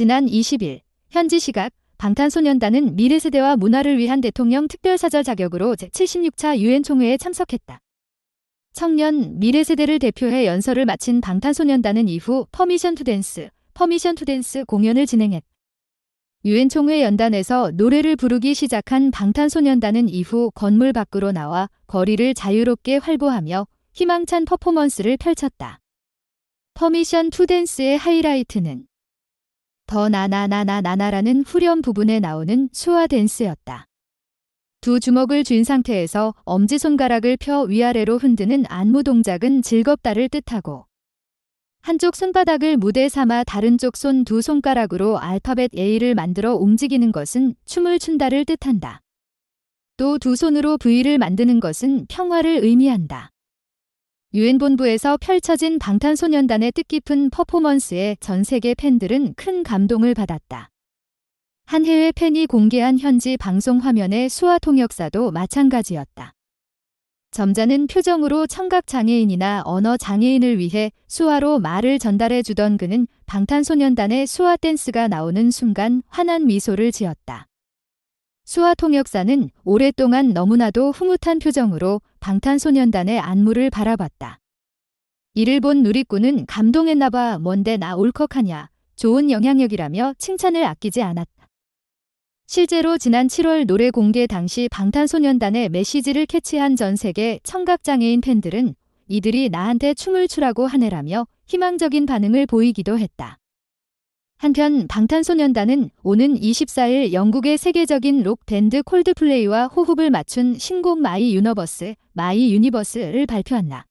지난 20일 현지 시각 방탄소년단은 미래 세대와 문화를 위한 대통령 특별사절 자격으로 제76차 유엔 총회에 참석했다. 청년 미래 세대를 대표해 연설을 마친 방탄소년단은 이후 퍼미션 투 댄스, 퍼미션 투 댄스 공연을 진행했다. 유엔 총회 연단에서 노래를 부르기 시작한 방탄소년단은 이후 건물 밖으로 나와 거리를 자유롭게 활보하며 희망찬 퍼포먼스를 펼쳤다. 퍼미션 투 댄스의 하이라이트는 더 나나나나나나라는 후렴 부분에 나오는 수화 댄스였다. 두 주먹을 쥔 상태에서 엄지손가락을 펴 위아래로 흔드는 안무 동작은 즐겁다를 뜻하고 한쪽 손바닥을 무대 삼아 다른 쪽 손 두 손가락으로 알파벳 A를 만들어 움직이는 것은 춤을 춘다를 뜻한다. 또 두 손으로 V를 만드는 것은 평화를 의미한다. 유엔 본부에서 펼쳐진 방탄소년단의 뜻깊은 퍼포먼스에 전 세계 팬들은 큰 감동을 받았다. 한 해외 팬이 공개한 현지 방송 화면의 수화 통역사도 마찬가지였다. 점잖은 표정으로 청각 장애인이나 언어 장애인을 위해 수화로 말을 전달해 주던 그는 방탄소년단의 수화 댄스가 나오는 순간 환한 미소를 지었다. 수화 통역사는 오랫동안 너무나도 흐뭇한 표정으로 방탄소년단의 안무를 바라봤다. 이를 본 누리꾼은 감동했나봐 뭔데 나 울컥하냐 좋은 영향력이라며 칭찬을 아끼지 않았다. 실제로 지난 7월 노래 공개 당시 방탄소년단의 메시지를 캐치한 전 세계 청각장애인 팬들은 이들이 나한테 춤을 추라고 하네라며 희망적인 반응을 보이기도 했다. 한편 방탄소년단은 오는 24일 영국의 세계적인 록 밴드 콜드플레이와 호흡을 맞춘 신곡 마이 유너버스, 마이 유니버스를 발표한다.